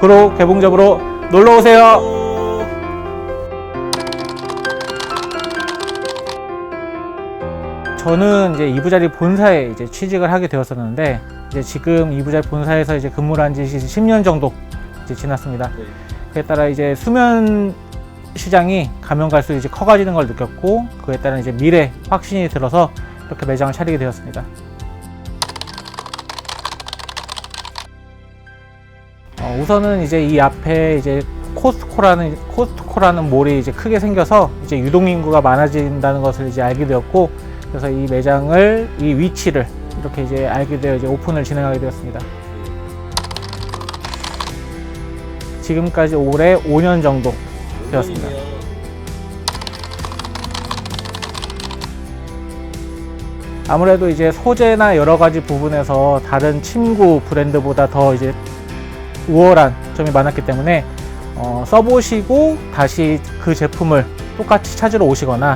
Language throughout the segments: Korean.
그로 개봉접으로 놀러 오세요. 저는 이제 이부자리 본사에 이제 취직을 하게 되었었는데 이제 지금 이부자리 본사에서 이제 근무를 한 지 10년 정도 이제 지났습니다. 그에 따라 이제 수면 시장이 가면 갈수록 이제 커가지는 걸 느꼈고 그에 따라 이제 미래 확신이 들어서 이렇게 매장을 차리게 되었습니다. 어, 우선은 이제 이 앞에 이제 코스트코라는 코스트코라는 몰이 이제 크게 생겨서 이제 유동 인구가 많아진다는 것을 이제 알게 되었고 그래서 이 매장을 이 위치를 이렇게 이제 알게 되어 이제 오픈을 진행하게 되었습니다. 지금까지 올해 5년 정도 되었습니다. 아무래도 이제 소재나 여러 가지 부분에서 다른 침구 브랜드보다 더 이제 우월한 점이 많았기 때문에 어, 써보시고 다시 그 제품을 똑같이 찾으러 오시거나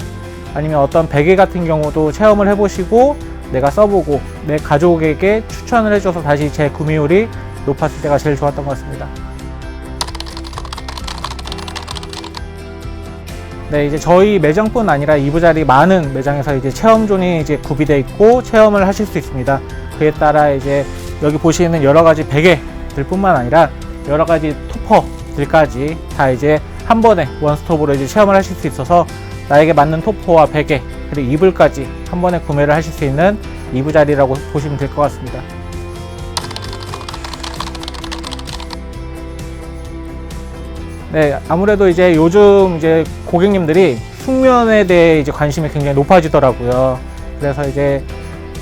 아니면 어떤 베개 같은 경우도 체험을 해보시고 내가 써보고 내 가족에게 추천을 해줘서 다시 제 구매율이 높았을 때가 제일 좋았던 것 같습니다. 네, 이제 저희 매장뿐 아니라 이부자리 많은 매장에서 이제 체험존이 이제 구비되어 있고 체험을 하실 수 있습니다. 그에 따라 이제 여기 보시는 여러 가지 베개 들 뿐만 아니라 여러 가지 토퍼들까지 다 이제 한 번에 원스톱으로 이제 체험을 하실 수 있어서 나에게 맞는 토퍼와 베개 그리고 이불까지 한 번에 구매를 하실 수 있는 이부자리라고 보시면 될 것 같습니다. 네, 아무래도 이제 요즘 이제 고객님들이 숙면에 대해 이제 관심이 굉장히 높아지더라고요. 그래서 이제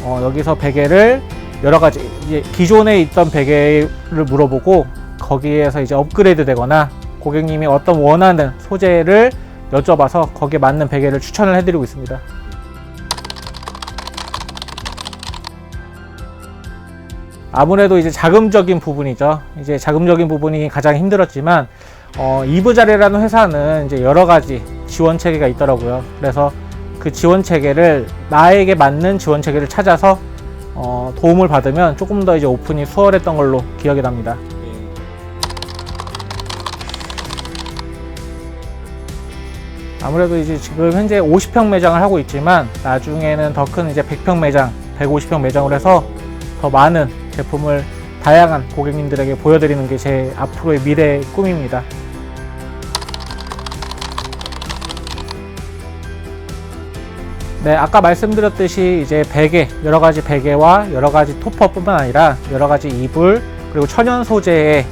어, 여기서 베개를 여러 가지 기존에 있던 베개를 물어보고 거기에서 이제 업그레이드 되거나 고객님이 어떤 원하는 소재를 여쭤봐서 거기에 맞는 베개를 추천을 해드리고 있습니다. 아무래도 이제 자금적인 부분이죠. 이제 자금적인 부분이 가장 힘들었지만 어, 이부자리라는 회사는 이제 여러 가지 지원 체계가 있더라고요. 그래서 그 지원 체계를 나에게 맞는 지원 체계를 찾아서 어, 도움을 받으면 조금 더 이제 오픈이 수월했던 걸로 기억이 납니다. 아무래도 이제 지금 현재 50평 매장을 하고 있지만 나중에는 더 큰 이제 100평 매장, 150평 매장으로 해서 더 많은 제품을 다양한 고객님들에게 보여드리는 게 제 앞으로의 미래의 꿈입니다. 네, 아까 말씀드렸듯이 이제 베개, 여러 가지 베개와 여러 가지 토퍼뿐만 아니라 여러 가지 이불, 그리고 천연 소재의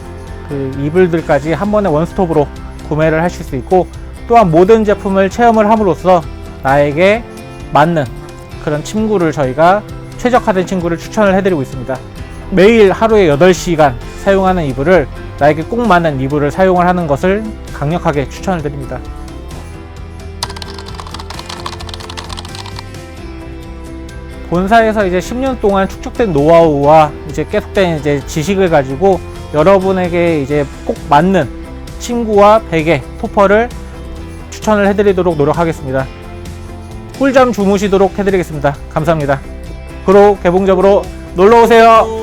그 이불들까지 한 번에 원스톱으로 구매를 하실 수 있고 또한 모든 제품을 체험을 함으로써 나에게 맞는 그런 침구를 저희가 최적화된 침구를 추천을 해드리고 있습니다. 매일 하루에 8시간 사용하는 이불을 나에게 꼭 맞는 이불을 사용을 하는 것을 강력하게 추천을 드립니다. 본사에서 이제 10년 동안 축적된 노하우와 이제 계속된 이제 지식을 가지고 여러분에게 이제 꼭 맞는 침구와 베개, 토퍼를 추천을 해드리도록 노력하겠습니다. 꿀잠 주무시도록 해드리겠습니다. 감사합니다. 그로 개봉접으로 놀러 오세요.